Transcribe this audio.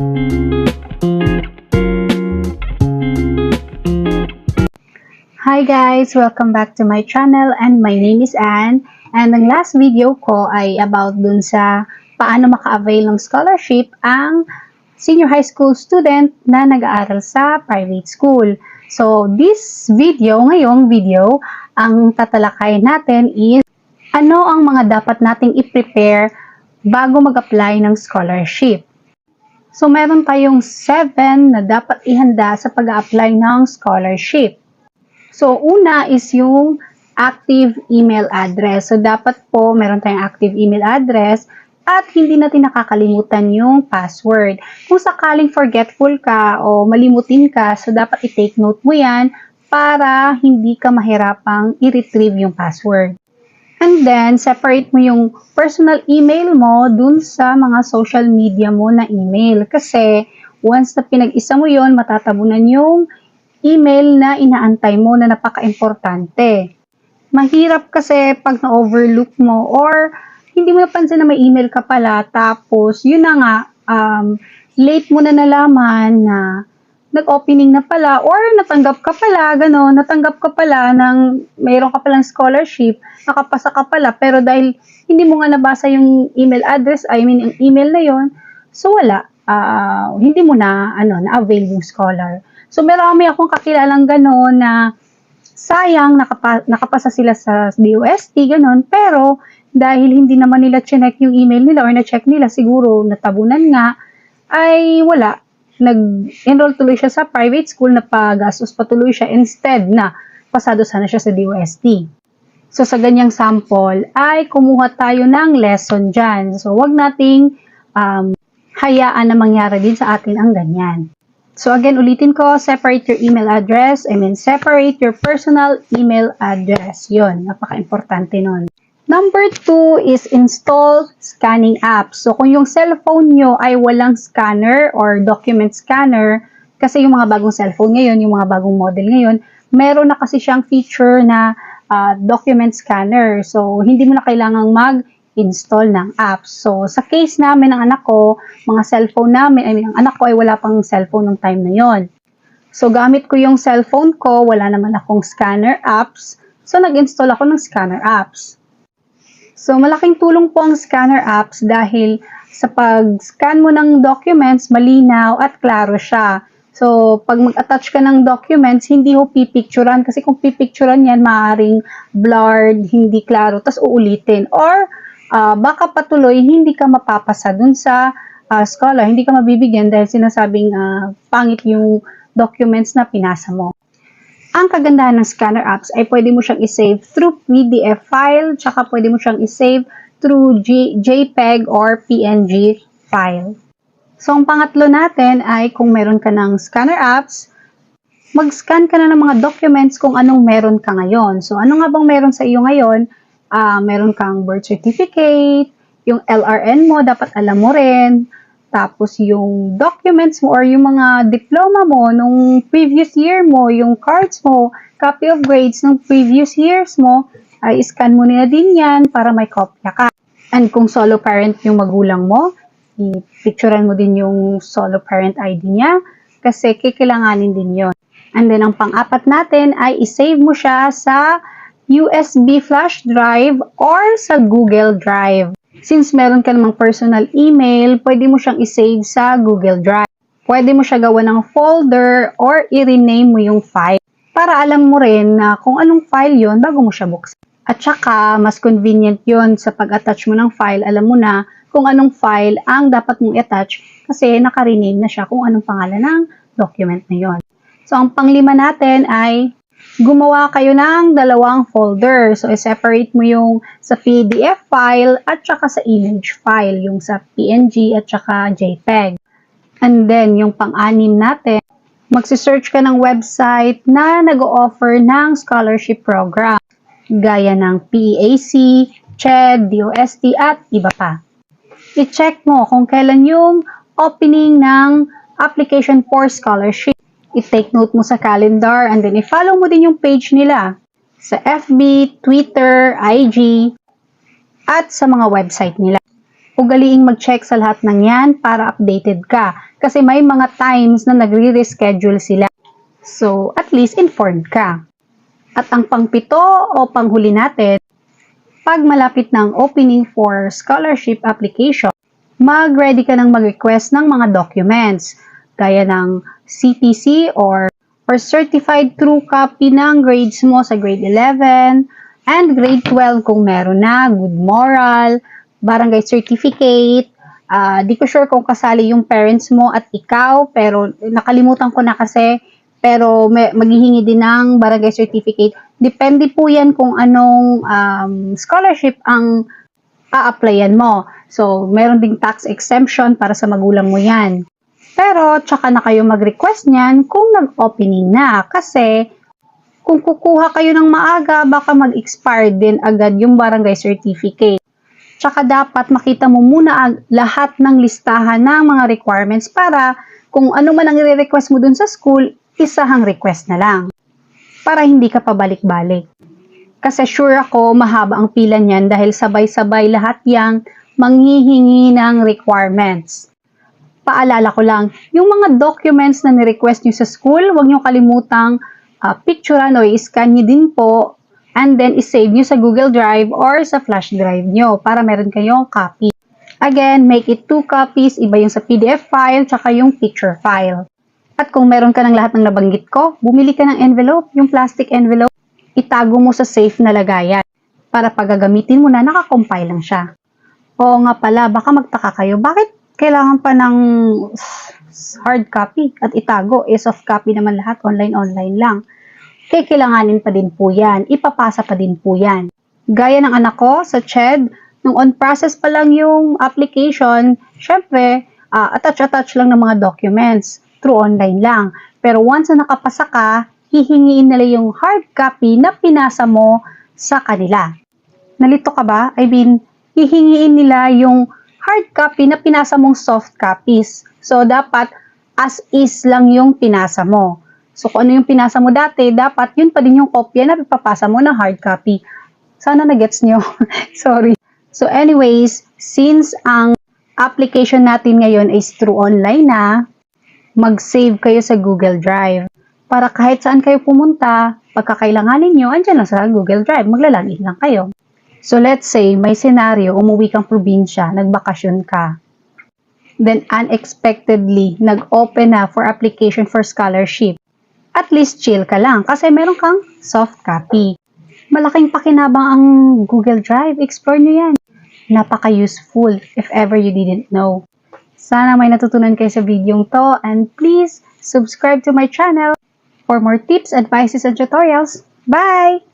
Hi guys! Welcome back to my channel and my name is Anne. And ang last video ko ay about dun sa paano maka-avail ng scholarship ang senior high school student na nag-aaral sa private school. So, this video, ngayong video, ang tatalakay natin is ano ang mga dapat nating i-prepare bago mag-apply ng scholarship. So, meron tayong 7 na dapat ihanda sa pag-apply ng scholarship. So, una is yung active email address. So, dapat po meron tayong active email address at hindi natin nakakalimutan yung password. Kung sakaling forgetful ka o malimutin ka, so dapat i-take note mo yan para hindi ka mahirapang i-retrieve yung password. And then, separate mo yung personal email mo dun sa mga social media mo na email. Kasi, once na pinag-isa mo yon matatabunan yung email na inaantay mo na napaka-importante. Mahirap kasi pag na-overlook mo or hindi mo napansin na may email ka pala tapos yun na nga um, late mo na nalaman na nag-opening na pala or natanggap ka pala, gano'n, natanggap ka pala ng mayroon ka palang scholarship, nakapasa ka pala, pero dahil hindi mo nga nabasa yung email address, I mean, yung email na yon so wala, ah, hindi mo na, ano, na-avail yung scholar. So, marami akong kakilalang gano'n na sayang, nakapa, nakapasa sila sa DOST, gano'n, pero dahil hindi naman nila chinek yung email nila or na-check nila, siguro natabunan nga, ay wala, nag-enroll tuloy siya sa private school na pagastos patuloy siya instead na pasado sana siya sa DOST. So, sa ganyang sample, ay kumuha tayo ng lesson dyan. So, wag nating um, hayaan na mangyari din sa atin ang ganyan. So, again, ulitin ko, separate your email address. I mean, separate your personal email address. Yun, napaka-importante nun. Number two is install scanning apps. So, kung yung cellphone nyo ay walang scanner or document scanner, kasi yung mga bagong cellphone ngayon, yung mga bagong model ngayon, meron na kasi siyang feature na uh, document scanner. So, hindi mo na kailangang mag-install ng apps. So, sa case namin ng anak ko, mga cellphone namin, I mean, ang anak ko ay wala pang cellphone nung time na yon. So, gamit ko yung cellphone ko, wala naman akong scanner apps. So, nag-install ako ng scanner apps. So, malaking tulong po ang scanner apps dahil sa pag-scan mo ng documents, malinaw at klaro siya. So, pag mag-attach ka ng documents, hindi ho pipicturan kasi kung pipicturan yan, maaaring blurred, hindi klaro, tas uulitin. Or, uh, baka patuloy, hindi ka mapapasa dun sa uh, scholar, hindi ka mabibigyan dahil sinasabing uh, pangit yung documents na pinasa mo. Ang kagandahan ng scanner apps ay pwede mo siyang isave through PDF file, tsaka pwede mo siyang isave through G JPEG or PNG file. So, ang pangatlo natin ay kung meron ka ng scanner apps, mag-scan ka na ng mga documents kung anong meron ka ngayon. So, ano nga bang meron sa iyo ngayon? Uh, meron kang birth certificate, yung LRN mo, dapat alam mo rin. Tapos yung documents mo or yung mga diploma mo nung previous year mo, yung cards mo, copy of grades nung previous years mo, ay scan mo nila din yan para may kopya ka. And kung solo parent yung magulang mo, i-picturean mo din yung solo parent ID niya kasi kikailanganin din yon. And then ang pang-apat natin ay isave mo siya sa USB flash drive or sa Google Drive. Since meron ka namang personal email, pwede mo siyang isave sa Google Drive. Pwede mo siya gawa ng folder or i-rename mo yung file para alam mo rin na kung anong file yon bago mo siya buksan. At saka, mas convenient yon sa pag-attach mo ng file, alam mo na kung anong file ang dapat mong i-attach kasi naka-rename na siya kung anong pangalan ng document na yon. So, ang panglima natin ay gumawa kayo ng dalawang folder. So, i-separate mo yung sa PDF file at saka sa image file, yung sa PNG at saka JPEG. And then, yung pang-anim natin, magsisearch ka ng website na nag-offer ng scholarship program, gaya ng PEAC, CHED, DOST, at iba pa. I-check mo kung kailan yung opening ng application for scholarship i-take note mo sa calendar, and then i-follow mo din yung page nila sa FB, Twitter, IG, at sa mga website nila. ugaliing mag-check sa lahat ng yan para updated ka. Kasi may mga times na nagre-reschedule sila. So, at least informed ka. At ang pangpito o panghuli natin, pag malapit ng opening for scholarship application, mag-ready ka ng mag-request ng mga documents gaya ng CTC or or certified true copy ng grades mo sa grade 11 and grade 12 kung meron na, good moral, barangay certificate, ah, di ko sure kung kasali yung parents mo at ikaw, pero nakalimutan ko na kasi, pero may, maghihingi din ng barangay certificate. Depende po yan kung anong um, scholarship ang a-applyan mo. So, meron ding tax exemption para sa magulang mo yan. Pero, tsaka na kayo mag-request niyan kung nag-opening na. Kasi, kung kukuha kayo ng maaga, baka mag-expire din agad yung barangay certificate. Tsaka dapat makita mo muna lahat ng listahan ng mga requirements para kung ano man ang i-request mo dun sa school, isahang request na lang. Para hindi ka pabalik-balik. Kasi sure ako mahaba ang pila niyan dahil sabay-sabay lahat yang manghihingi ng requirements. Paalala ko lang, yung mga documents na ni-request nyo sa school, huwag nyo kalimutang uh, picturean o i-scan nyo din po and then i-save nyo sa Google Drive or sa flash drive nyo para meron kayong copy. Again, make it two copies, iba yung sa PDF file tsaka yung picture file. At kung meron ka ng lahat ng nabanggit ko, bumili ka ng envelope, yung plastic envelope, itago mo sa safe na lagayan para pag gagamitin mo na, nakakompile lang siya. Oo nga pala, baka magtaka kayo, bakit kailangan pa ng hard copy at itago? Eh, soft copy naman lahat, online-online lang. Kaya kailanganin pa din po yan, ipapasa pa din po yan. Gaya ng anak ko sa CHED, nung on process pa lang yung application, syempre, ah, attach-attach lang ng mga documents through online lang. Pero once na nakapasa ka, hihingiin nila yung hard copy na pinasa mo sa kanila. Nalito ka ba? I mean, hihingiin nila yung hard copy na pinasa mong soft copies. So, dapat as is lang yung pinasa mo. So, kung ano yung pinasa mo dati, dapat yun pa din yung kopya na ipapasa mo na hard copy. Sana na-gets nyo. Sorry. So, anyways, since ang application natin ngayon is through online na, mag-save kayo sa Google Drive. Para kahit saan kayo pumunta, pagkakailanganin nyo, andyan lang sa Google Drive, maglalagin lang kayo. So let's say, may senaryo, umuwi kang probinsya, nagbakasyon ka. Then unexpectedly, nag-open na for application for scholarship. At least chill ka lang kasi meron kang soft copy. Malaking pakinabang ang Google Drive. Explore nyo yan. Napaka-useful if ever you didn't know. Sana may natutunan kayo sa video to and please subscribe to my channel for more tips, advices, and tutorials. Bye!